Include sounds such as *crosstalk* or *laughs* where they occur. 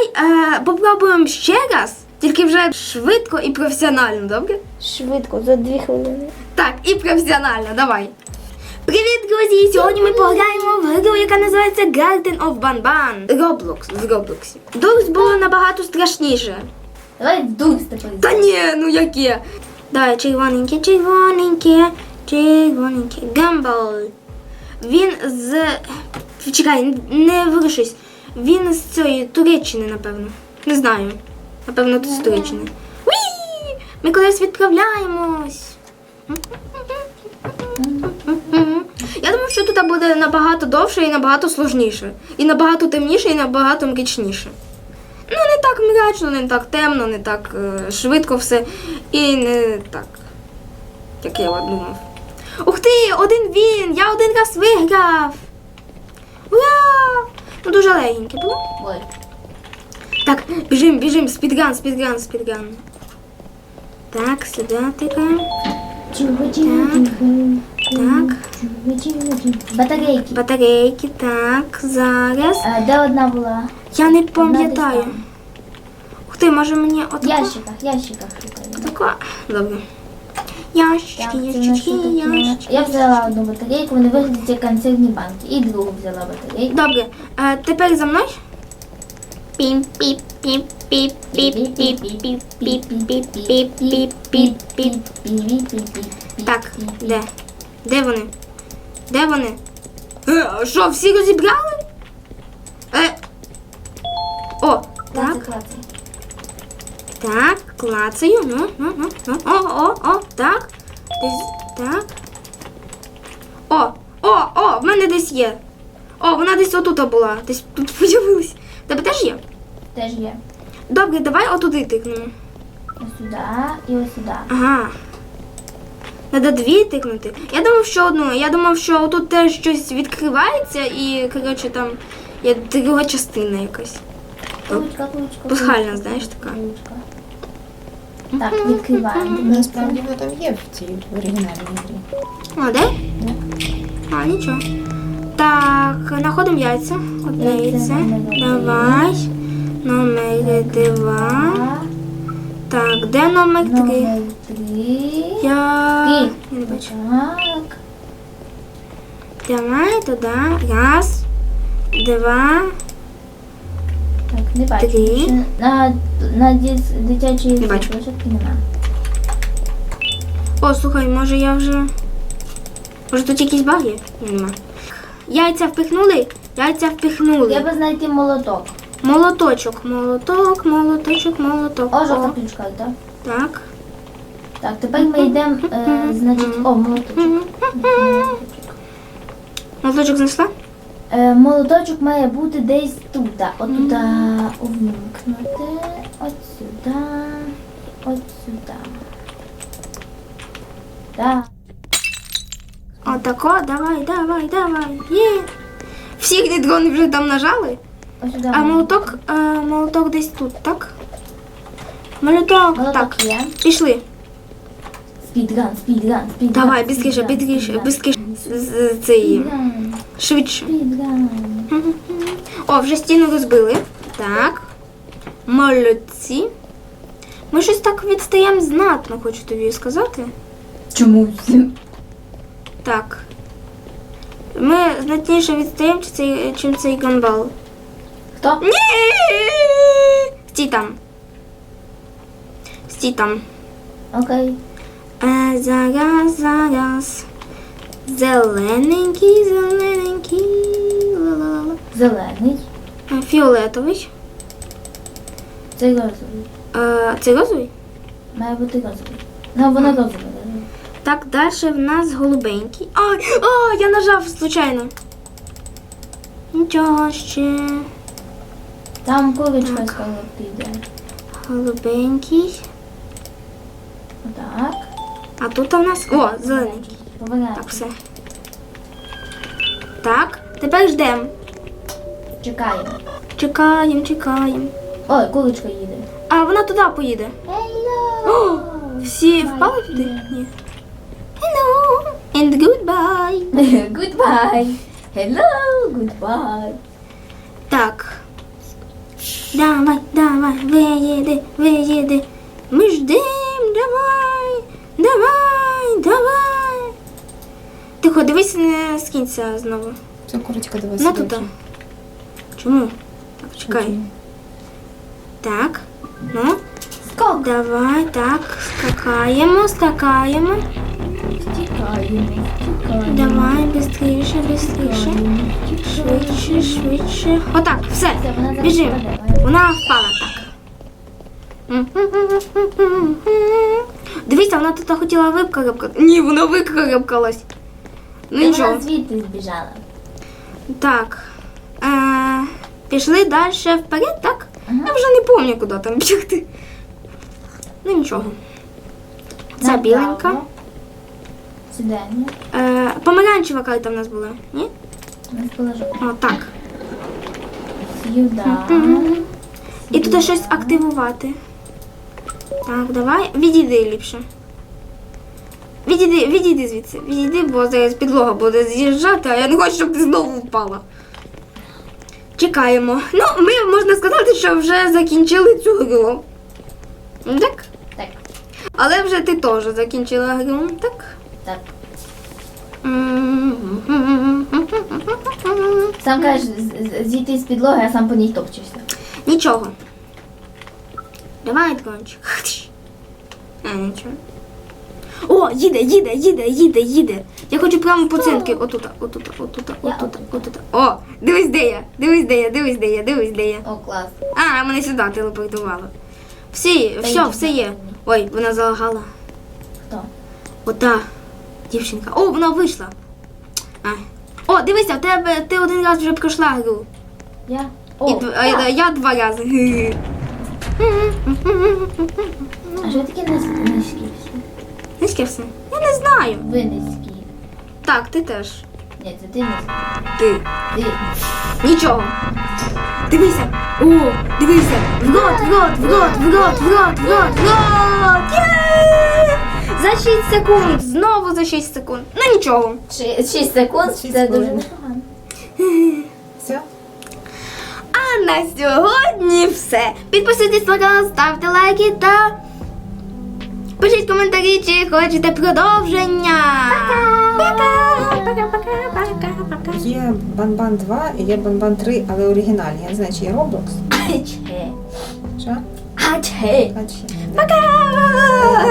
Е, попробуємо ще раз, тільки вже швидко і професіонально, добре? Швидко, за дві хвилини. Так, і професіонально, давай. Привіт, друзі! Сьогодні ми пограємо в гру, яка називається Garden of Banban. Roblox в Роблоксі. Дурс було набагато страшніше. Давай дурс тепер. Та ні, ну яке. Давай, червоненьке, червоненьке, червоненьке. Гамбл. Він з. Чекай, не вирушись. Він з цієї Туреччини, напевно. Не знаю. Напевно, тут з Туреччини. Уі! Ми колись відправляємось. Я думаю, що тут буде набагато довше і набагато сложніше. І набагато темніше, і набагато мрічніше. Ну, не так мрачно, не так темно, не так е, швидко все. І не так, як я думав. Ух ти, один він! Я один раз виграв! Ура! Ну дуже легеньке було. Ой. Так, біжим, біжим, спідган, спідган, спідган. Так, сюди тикаємо. Так, Батарейки. батарейки, так, зараз. А, де одна була? Я не пам'ятаю. Ух ти, може мені отако? ящиках, ящиках шукаю. Тако. Добре. Ящички, ящички, ящички. Я взяла одну батарейку, вони виглядять як консервні банки. І другу взяла батарейку. Добре, а тепер за мною. Пім, піп, піп, піп, піп, піп, піп, піп, піп, піп, піп, піп, піп. Так, де? Де вони? Де вони? Е, що, всі розібрали? Е. О, так, так, клацаю. Ну, ну, ну, ну. О, о, о, так. Десь, так. О, о, о, в мене десь є. О, вона десь отут була. Десь тут *laughs* з'явилась. Тебе теж є? Теж є. Добре, давай отуди тикнемо. Ось сюди і ось сюди. Ага. Треба дві тикнути. Я думав, що одну. Я думав, що тут теж щось відкривається і, коротше, там є друга частина якась. Ручка, ручка. Пасхальна, знаєш, така. ручка. Так, відкриваємо. Насправді вона там є в цій оригінальній грі. А, де? А, нічого. Так, знаходимо яйця. Одне Яйце. Давай. Номер два. Так, де номер три? Номер три. Я Три. я не бачу. Так. Давай туди. Раз, два. Не бачу. Три. На, на дит- дитячій Не бачу. площадці нема. О, слухай, може я вже. Може тут якісь баги? Ні, Нема. Яйця впихнули? Яйця впихнули. Треба знайти молоток. Молоточок, молоток, молоточок, молоток. О, жовта ключка, так? Так. Так, тепер ми йдемо, е, значить, о, молоточок. Молоточок знайшла? Е, молоточок має бути десь тут. От туди увімкнути. От сюди. От сюди. Так. Отако, давай, давай, давай. Є. Всі гнідрони вже там нажали. Сюди. А молоток, а, молоток десь тут, так? Молоток, Молоток так. є. Пішли. Спідган, спідган, спідган. Давай, бистріше. З- з- Цей. Спідган, Швидше. О, вже стіну розбили. Так. Молодці. Ми щось так відстаємо знатно, хочу тобі сказати. Чомусь. Так. Ми знатніше відстаємо, чи цей, чим цей гамбал. Хто? Ні! Стій там. Стій там. Окей. Е, зараз, зараз. Зелененький, зелененький. ла-ла-ла. Зелений. Фіолетовий. Це розовий. Це розовий? Має бути розовий. Ну, воно розове. Так, далі в нас голубенький. Ай, а, я нажав случайно. Нічого ще. Там курочка Так. скоро піде. Голубенький. Отак. А тут у нас. О, зелененький. Так, все. Так, тепер ждемо. Чекаємо. Чекаємо, чекаємо. Ой, курочка їде. А вона туди поїде. Hello! Всі впали туди? Ні. Hello and goodbye. *laughs* Goodbye. Hello, goodbye. Так. Давай, давай, виїди, виїди. Ми ждем, давай, давай, давай. Тихо, дивись не з кінця знову. Все, курочка, давай Ну тут. Чому? Так, чекай. Окей. Так. Ну, Скок. давай, так, скакаємо, скакаємо. Втікаємо, втікаємо. Давай, бистріше, бистріше. Швидше, швидше. Отак, все. Все, вона зараз Біжим. впаде, вона- впала так. Дивіться, вона тут хотіла викарабкати. Ні, вона викарабкалась. Ну Та нічого. Вона звідти збіжала. Так. Е, пішли далі вперед, так? Ага. Я вже не пам'ятаю, куди там бігти. Ну нічого. Ця Направо. біленька. Сюди, ні? Е, помаранчева карта в нас була, ні? У нас була жовта. О, так. Сюди. Мгм. І тут щось активувати. Так, давай. Відійди ліпше. Відійди, відійди звідси. Відійди, бо зараз підлога буде з'їжджати, а я не хочу, щоб ти знову впала. Чекаємо. Ну, ми можна сказати, що вже закінчили цю гру. Так? Так, Але вже ти теж закінчила гру, так? так. Сам кажеш зійти з підлоги, а сам по ній топчешся. Нічого. Давай, дрончик. А, нічого. О, їде, їде, їде, їде, їде. Я хочу прямо по центрі. Отут, отут, отут, Я отут, отут. О, дивись, де я. Дивись, де я, дивись, де я, дивись, де я. О, клас. А, мене сюди телепортувало. Всі, все, все є. Ой, вона залагала. Хто? Ота дівчинка. О, вона вийшла. А. О, дивися, в тебе ти один раз вже пройшла гру. Я? І, О, д- а, я, я два рази. А що таке низь- Низьке все. Я не знаю. Ви. Так, ти теж. Ні, це ти низький. Ти. Ти. Нічого. Дивися. О, дивися. В рот, в рот, в рот, в рот, в рот, в рот, в рот. Є! За 6 секунд. Знову за 6 секунд. Ну нічого. Ши- Шість секунд, це дуже непогано. Все? А на сьогодні все. Підписуйтесь на канал, ставте лайки та пишіть коментарі, чи хочете продовження. Пока! Пока, пока, пока, пока. Є Банбан 2 і є Банбан 3, але оригінальні. Я не знаю, чи є Roblox. Ачхе. Що? Ачхе. Ачхе. Пока!